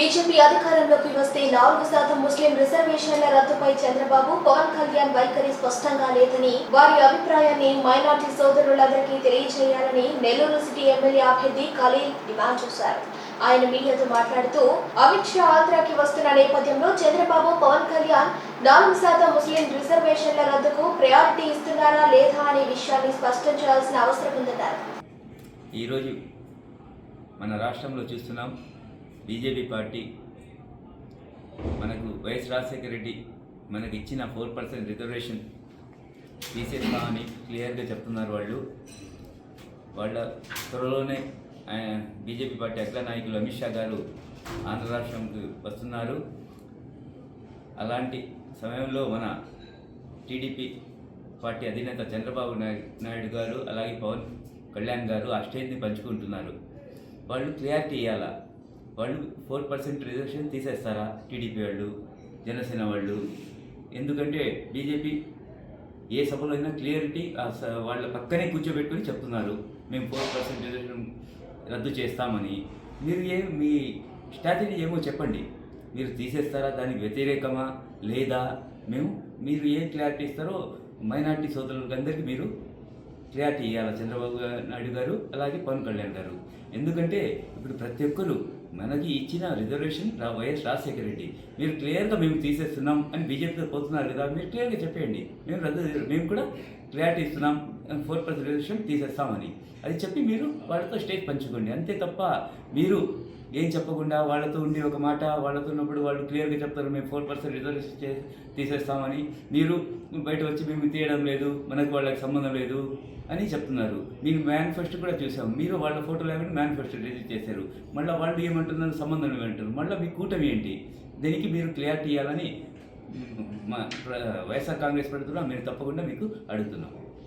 BJP అధికారంలోకి వస్తే నాలుగు శాతం ముస్లిం రిజర్వేషన్ల రద్దుపై చంద్రబాబు పవన్ కళ్యాణ్ వైఖరి స్పష్టంగా లేదని వారి అభిప్రాయాన్ని మైనార్టీ సోదరులందరికీ తెలియజేయాలని నెల్లూరు సిటీ ఎమ్మెల్యే అభ్యర్థి ఖలీల్ డిమాండ్ చేశారు. ఆయన మీడియాతో మాట్లాడుతూ అమిత్ షా ఆంధ్రాకి వస్తున్న నేపథ్యంలో చంద్రబాబు పవన్ కళ్యాణ్ నాలుగు శాతం ముస్లిం రిజర్వేషన్ల రద్దుకు ప్రయారిటీ ఇస్తున్నారా లేదా అనే విషయాన్ని స్పష్టం చేయాల్సిన అవసరం ఉందన్నారు. ఈరోజు మన రాష్ట్రంలో చూస్తున్నాం బీజేపీ పార్టీ మనకు వైఎస్ రాజశేఖర రెడ్డి మనకి ఇచ్చిన ఫోర్ పర్సెంట్ రిజర్వేషన్ తీసేస్తామని క్లియర్గా చెప్తున్నారు వాళ్ళు. వాళ్ళ త్వరలోనే బీజేపీ పార్టీ అగ్ర నాయకులు అమిత్ షా గారు ఆంధ్ర రాష్ట్రంకి వస్తున్నారు. అలాంటి సమయంలో మన టీడీపీ పార్టీ అధినేత చంద్రబాబు నాయుడు గారు అలాగే పవన్ కళ్యాణ్ గారు ఆ స్టేజ్ని పంచుకుంటున్నారు. వాళ్ళు క్లియారిటీ ఇవ్వాలా? వాళ్ళు ఫోర్ పర్సెంట్ రిజర్వేషన్ తీసేస్తారా? టీడీపీ వాళ్ళు జనసేన వాళ్ళు. ఎందుకంటే బీజేపీ ఏ సభలో అయినా క్లియరిటీ ఆ స- వాళ్ళ పక్కనే కూర్చోబెట్టుకొని చెప్తున్నారు. మేము ఫోర్ పర్సెంట్ రిజర్వేషన్ రద్దు చేస్తామని. మీరు ఏ మీ స్ట్రాటజీ ఏమో చెప్పండి. మీరు తీసేస్తారా? దానికి వ్యతిరేకమా? లేదా? మేము మీరు ఏం క్లారిటీ ఇస్తారో మైనార్టీ సోదరులందరికీ మీరు క్లారిటీ ఇవ్వాలి చంద్రబాబు నాయుడు గారు అలాగే పవన్ కళ్యాణ్ గారు. ఎందుకంటే ఇప్పుడు ప్రతి ఒక్కరు మనకి ఇచ్చిన రిజర్వేషన్ రా వైఎస్ రాజశేఖర రెడ్డి. మీరు క్లియర్గా మేము తీసేస్తున్నాం అని బీజేపీతో పోతున్నారు కదా మీరు క్లియర్గా చెప్పేయండి. మేము రద్దు మేము కూడా క్లారిటీ ఇస్తున్నాం ఫోర్ పర్సెంట్ రిజర్వేషన్ తీసేస్తామని. అది చెప్పి మీరు వాళ్ళతో స్టేజ్ పంచుకోండి. అంతే తప్ప మీరు ఏం చెప్పకుండా వాళ్ళతో ఉండి ఒక మాట వాళ్ళతో ఉన్నప్పుడు వాళ్ళు క్లియర్గా చెప్తారు మేము ఫోర్ పర్సెంట్ రిజర్వేషన్ చే తీసేస్తామని. మీరు బయట వచ్చి మేము తీయడం లేదు మనకు వాళ్ళకి సంబంధం లేదు అని చెప్తున్నారు. నేను మేనిఫెస్టో కూడా చూసాం. మీరు వాళ్ళ ఫోటోలు లేకుండా మేనిఫెస్టో రిలీజ్ చేశారు. మళ్ళీ వాళ్ళు ఏమంటున్నారు సంబంధం ఏమంటారు మళ్ళీ మీ కూటమి ఏంటి? దీనికి మీరు క్లియారిటీ ఇవ్వాలని మా ప్ర- వైఎస్ఆర్ కాంగ్రెస్ ప్రభుత్వం మీరు తప్పకుండా మీకు అడుగుతున్నాం.